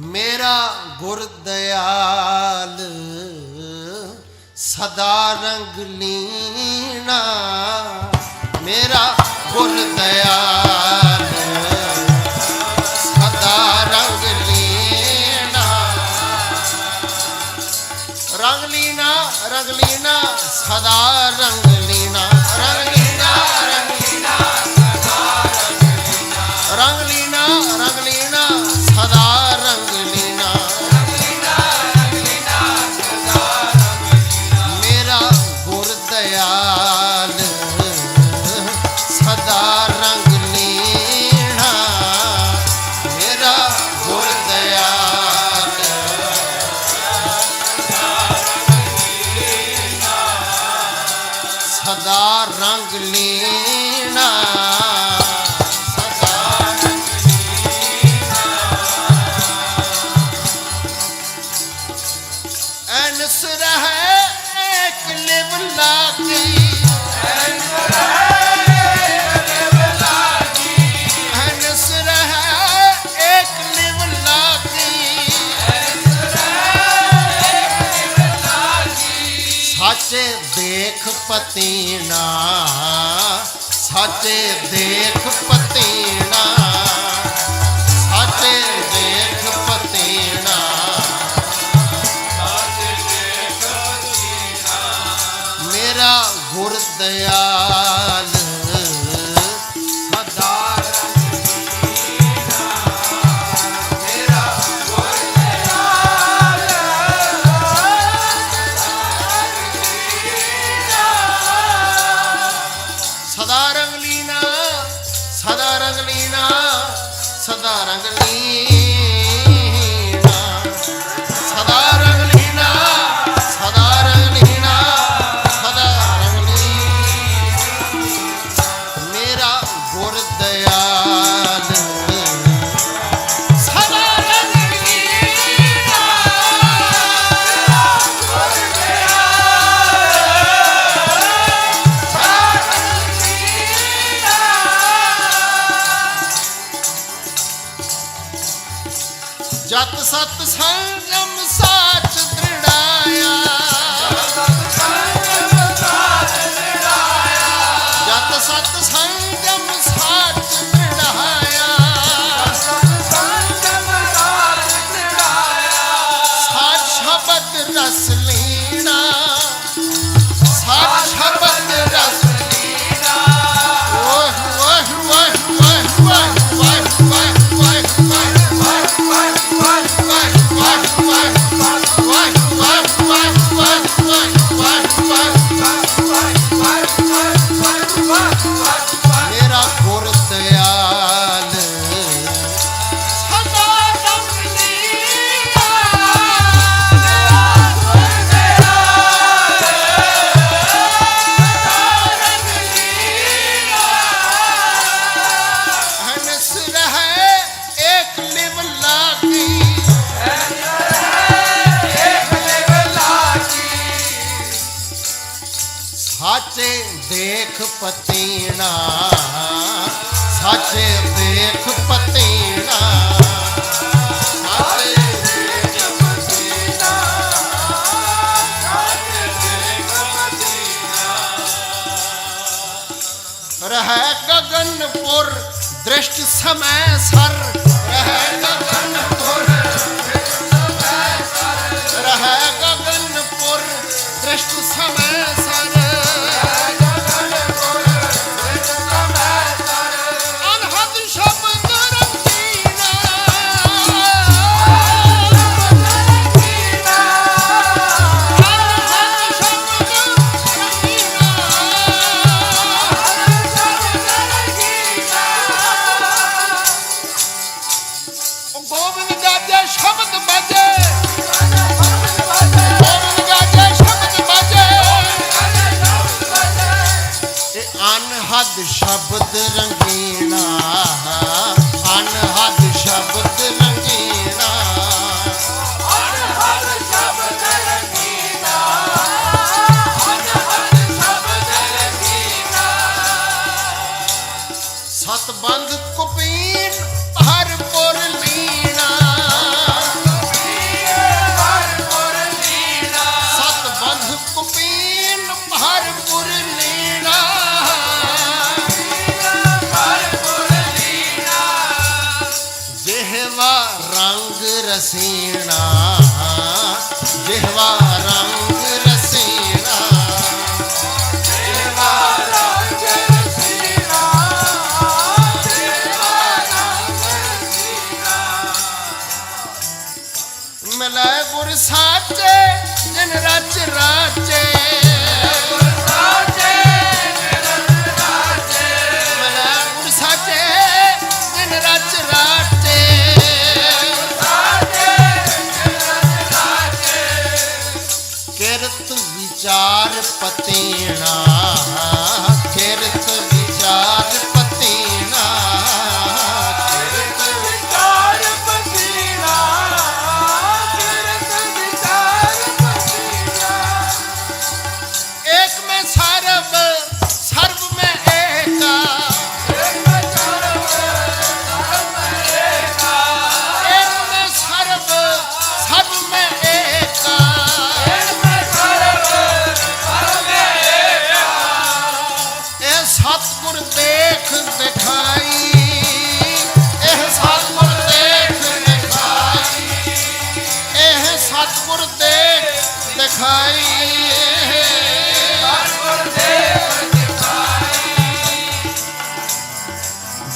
ਮੇਰਾ ਗੁਰਦਿਆਲ ਸਦਾ ਰੰਗ ਲੀਣਾ। ਮੇਰਾ ਗੁਰਦਿਆਲ ਸਦਾ ਰੰਗ ਲੀਣਾ। ਰੰਗ ਲੀਣਾ ਰੰਗ ਲੀਣਾ, ਸਦਾ ਰੰਗ खुश रहे अगले बुला की ਦੇਖ ਪਤੀਣਾ ਸਾਚੇ ਦੇਖ ਪਤੀਣਾ ਜਤ ਸਤ ਸੰਗਮ ਸਾਚ ਦ੍ਰਿੜਾਇਆ। ਸਾਚੇ ਦੇਖ ਪਤੀਣਾ ਸਾਚੇ ਦੇਖ ਪਤੀਣਾ ਰਹਿ ਗਗਨਪੁਰ ਦ੍ਰਿਸ਼ਟ ਸਮੈ ਸਰ ਰਹਿ Jangki पतेणा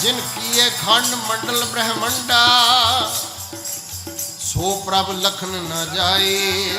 ਜਿਨ ਕੀਏ ਖੰਡ ਮੰਡਲ ਬ੍ਰਹਮੰਡਾ ਸੋ ਪ੍ਰਭ ਲਖਨ ਨਾ ਜਾਏ।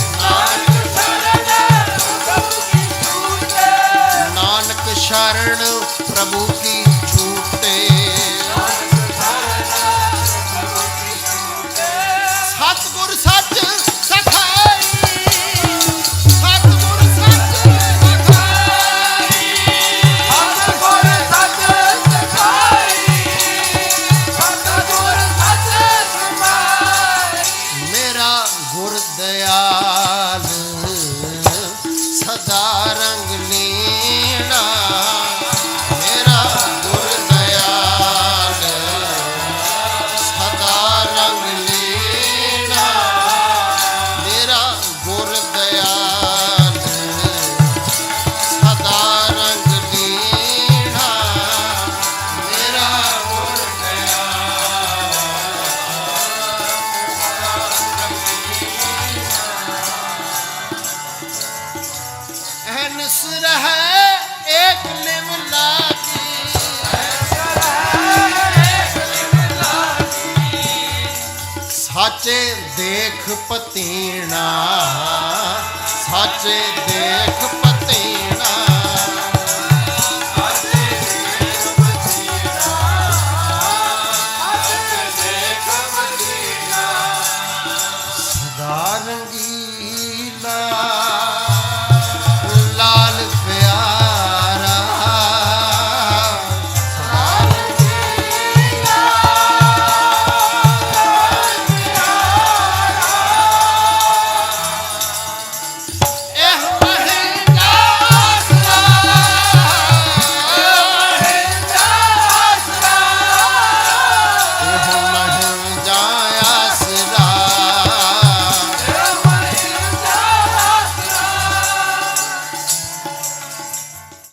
ਅਹਨਸ ਰਹਿ ਏਕ ਨਿਮ ਲਾਗੀ ਸਾਚੇ ਦੇਖ ਪਤੀਣਾ ਸਾਚੇ ਦੇਖ